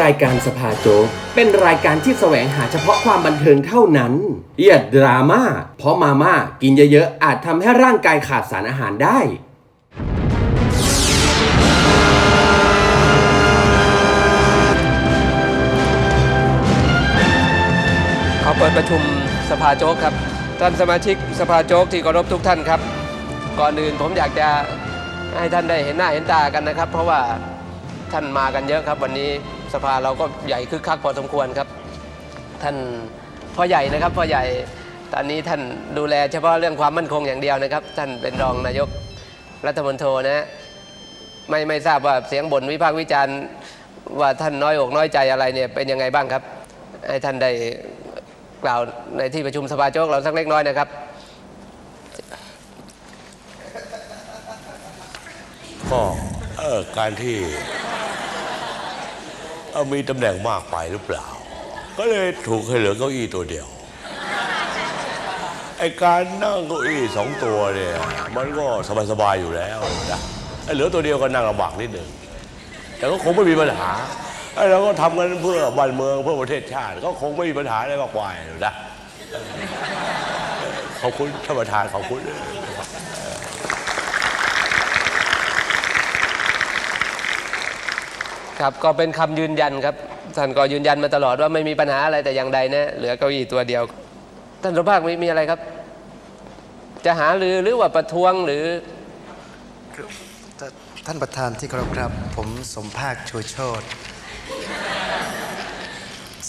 รายการสภาโจ๊กเป็นรายการที่แสวงหาเฉพาะความบันเทิงเท่านั้นอย่าดราม่าเพราะมาม่ากินเยอะๆอาจทำให้ร่างกายขาดสารอาหารได้ ขอเปิดประชุมสภาโจ๊กครับ ท่านสมาชิกสภาโจ๊กที่เคารพทุกท่านครับ ก่อนอื่นผมอยากจะให้ท่านได้เห็นหน้าเห็นตากันนะครับ เพราะว่าท่านมากันเยอะครับวันนี้ สภาเราก็ใหญ่คึกคักพอสมควรครับ ท่านพ่อใหญ่นะครับพ่อใหญ่ตอนนี้ท่านดูแลเฉพาะเรื่องความมั่นคงอย่างเดียวนะครับ ท่านเป็นรองนายกรัฐมนตรีนะฮะไม่ไม่ทราบว่าเสียงบ่นวิพากษ์วิจารณ์ว่าท่านน้อยอกน้อยใจอะไรเนี่ยเป็นยังไงบ้างครับ ให้ท่านได้กล่าวในที่ประชุมสภาโจกเราสักเล็กน้อยนะครับก็เออการที่ มีตำแหน่งมากไปหรือเปล่า ก็เลยถูกให้เหลือเก้าอี้ตัวเดียวไอการนั่งเก้าอี้สองตัวเนี่ยมันก็สบายๆอยู่แล้วนะไอเหลือตัวเดียวก็นั่งลำบากนิดหนึ่งแต่ก็คงไม่มีปัญหาไอเราก็ทำกันเพื่อบ้านเมืองเพื่อประเทศชาติ ก็คงไม่มีปัญหาอะไรมากมายหรอกนะขอบคุณท่านประธานขอบคุณ ครับก็เป็นคำยืนยันครับท่านก็ยืนยันมาตลอดว่าไม่มีปัญหาอะไรแต่อย่างใดนะเหลือเก้าอี้ตัวเดียว ท่านสมภาคมีมีอะไรครับ จะหาหรือหรือว่าประท้วงหรือท่านประธานที่เคารพครับ ผมสมภาคชูโชต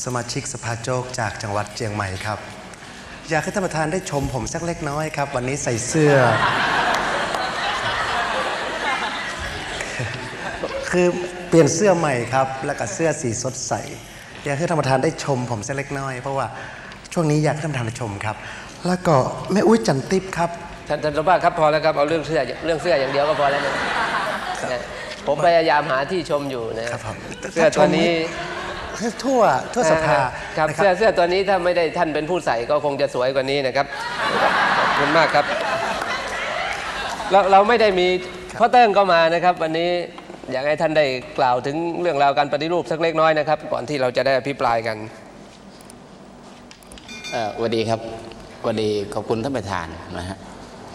สมาชิกสภาโจกจากจังหวัดเชียงใหม่ครับ อยากให้ท่านประธานได้ชมผมสักเล็กน้อยครับ วันนี้ใส่เสื้อ คือเปลี่ยนเสื้อใหม่ครับ แล้วก็เสื้อสีสดใส อยากให้ท่านประธานได้ชมผมสักเล็กน้อย เพราะว่าช่วงนี้อยากให้ท่านประธานได้ชมครับ แล้วก็แม่อุ้ยจันติบครับ ท่านท่านสมภาคครับพอแล้วครับเอาเรื่องเสื้อเรื่องเสื้ออย่างเดียวก็พอแล้วนะนะผมพยายามหาที่ชมอยู่นะครับผมเสื้อตัวนี้ ทั่วทั่วสภาครับนะ เสื้อเสื้อตัวนี้ถ้าไม่ได้ท่านเป็นผู้ใส่ก็คงจะสวยกว่านี้นะครับขอบคุณมากครับ เราเราไม่ได้มีพ่อเติ้งก็มานะครับ วันนี้ อยากให้ท่านได้กล่าวถึงเรื่องราวการปฏิรูปสักเล็กน้อยนะครับ ก่อนที่เราจะได้อภิปรายกันสวัสดีครับสวัสดีขอบคุณท่านประธานนะฮะ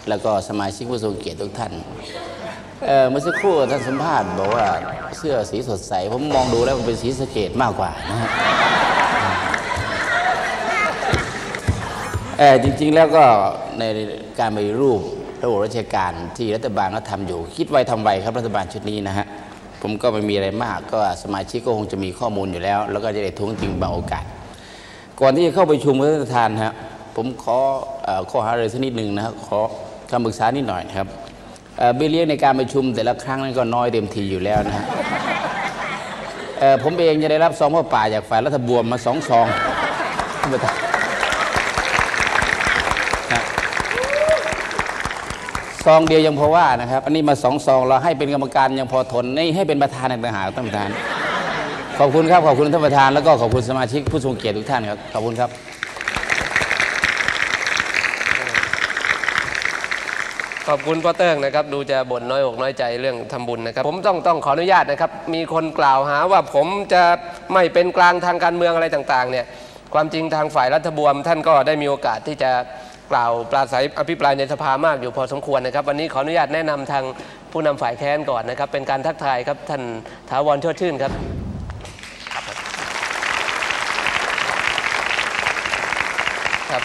แล้วก็สมาชิกผู้ทรงเกียรติทุกท่านเมื่อสักครู่ท่านสัมภาษณ์บอกว่าเสื้อสีสดใสผมมองดูแล้วมันเป็นสีสเกตมากกว่านะฮะจริงๆแล้วก็ในการปฏิรูป ระบบราชการที่รัฐบาลก็ทำอยู่ คิดไวทำไวครับรัฐบาลชุดนี้นะฮะผมก็ไม่มีอะไรมากก็สมาชิกก็คงจะมีข้อมูลอยู่แล้ว แล้วก็จะได้ทวงติงบางโอกาส ก่อนที่จะเข้าไปชุมกับท่านประธานฮะผมขอข้อหาอะไรสักนิดหนึ่งนะครับขอคำปรึกษานิดหน่อยครับเบี้ยเลี้ยงในการประชุมแต่ละครั้งนั้นก็น้อยเต็มทีอยู่แล้วนะฮะผมเองจะได้รับซองพ่อป่าจากฝ่ายรัฐบวมมาสองซองท่านประธานฮะ ซองเดียวยังพอว่านะครับ อันนี้มาสองซองเราให้เป็นกรรมการยังพอทนนี่ให้เป็นประธานในต่างหากท่านประธาน ขอบคุณครับ ขอบคุณท่านประธาน แล้วก็ขอบคุณสมาชิกผู้ทรงเกียรติทุกท่านครับ ขอบคุณครับขอบคุณพ่อเติ้งนะครับดูจะบ่นน้อยอกน้อยใจเรื่องทำบุญนะครับ ผมต้องต้องขออนุญาตนะครับ มีคนกล่าวหาว่าผมจะไม่เป็นกลางทางการเมืองอะไรต่างๆเนี่ยความจริงทางฝ่ายรัฐบวมท่านก็ได้มีโอกาสที่จะ กล่าวปราศัยอภิปรายในสภามากอยู่พอสมควรนะครับ วันนี้ขออนุญาตแนะนำทางผู้นำฝ่ายแค้นก่อนนะครับ เป็นการทักทายครับท่านถาวรเชิดชื่นครับครับ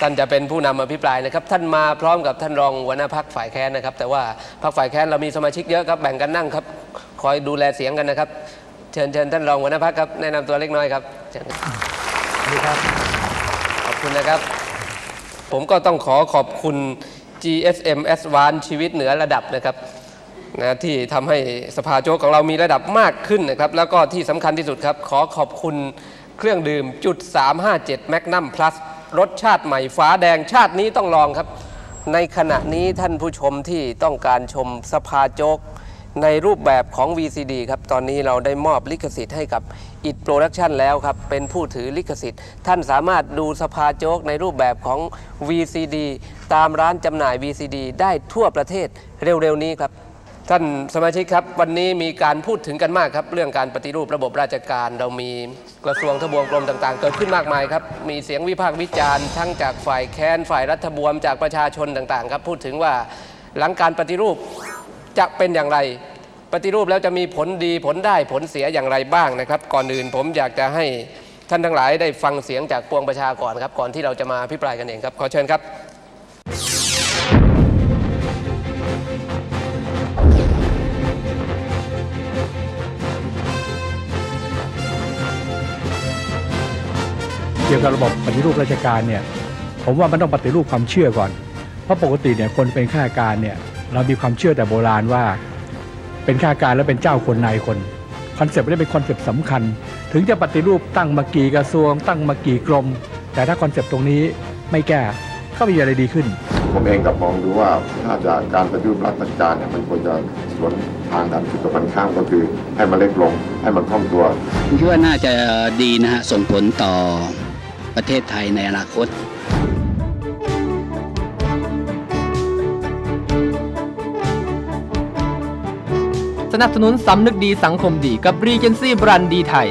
ท่านจะเป็นผู้นำอภิปรายนะครับ ท่านมาพร้อมกับท่านรองหัวหน้าพักฝ่ายแค้นนะครับ แต่ว่าพักฝ่ายแค้นเรามีสมาชิกเยอะครับแบ่งกันนั่งครับ คอยดูแลเสียงกันนะครับ เชิญเชิญท่านรองหัวหน้าพักครับแนะนำตัวเล็กน้อยครับเชิญครับดีครับขอบคุณนะครับ ผมก็ต้องขอขอบคุณ GSM Advance ชีวิตเหนือระดับนะครับนะที่ทำให้สภาโจ๊กของเรามีระดับมากขึ้นนะครับ แล้วก็ที่สำคัญที่สุดครับ ขอขอบคุณเครื่องดื่มจุด357 Magnum Plus รสชาติใหม่ฟ้าแดงชาตินี้ต้องลองครับ ในขณะนี้ท่านผู้ชมที่ต้องการชมสภาโจ๊ก ในรูปแบบของ VCD ครับตอนนี้เราได้มอบลิขสิทธิ์ให้กับ IT Production แล้วครับ เป็นผู้ถือลิขสิทธิ์ ท่านสามารถดูสภาโจ๊กในรูปแบบของ VCD ตามร้านจำหน่าย VCD ได้ทั่วประเทศเร็วๆนี้ครับ ท่านสมาชิกครับ วันนี้มีการพูดถึงกันมากครับ เรื่องการปฏิรูประบบราชการเรามีกระทรวงทบวงกรมต่างๆ เกิดขึ้นมากมายครับ มีเสียงวิพากษ์วิจารณ์ทั้งจากฝ่ายแค้นฝ่ายรัฐบวมจากประชาชนต่างๆ ครับพูดถึงว่าหลังการปฏิรูป จะเป็นอย่างไร ปฏิรูปแล้วจะมีผลดีผลได้ผลเสียอย่างไรบ้างนะครับ ก่อนอื่นผมอยากจะให้ท่านทั้งหลายได้ฟังเสียงจากปวงประชาก่อนครับ ก่อนที่เราจะมาพิปรายกันเองครับ ขอเชิญครับเกี่ยวกับระบบปฏิรูปราชการเนี่ยผมว่ามันต้องปฏิรูปความเชื่อก่อน เพราะปกติเนี่ยคนเป็นข้าราชการเนี่ย เรามีความเชื่อแต่โบราณว่า เป็นข้าราชการแล้วเป็นเจ้าคนนายคนคอนเซปต์ไม่ได้เป็นคอนเซปต์สำคัญ ถึงจะปฏิรูปตั้งมากี่กระทรวง ตั้งมากี่กรม แต่ถ้าคอนเซปต์ตรงนี้ไม่แก้ก็ไม่มีอะไรดีขึ้น ผมเองกับมองดูว่าถ้าจะการปฏิรูปราชการเนี่ยมันควรจะสวนทางกันจุดตรงกันข้ามก็คือให้มันเล็กลงให้มันคล่องตัวผมคิดว่าน่าจะดีนะฮะส่งผลต่อประเทศไทยในอนาคต สนับสนุนสำนึกดีสังคมดีกับรีเจนซี่บรันดีไทย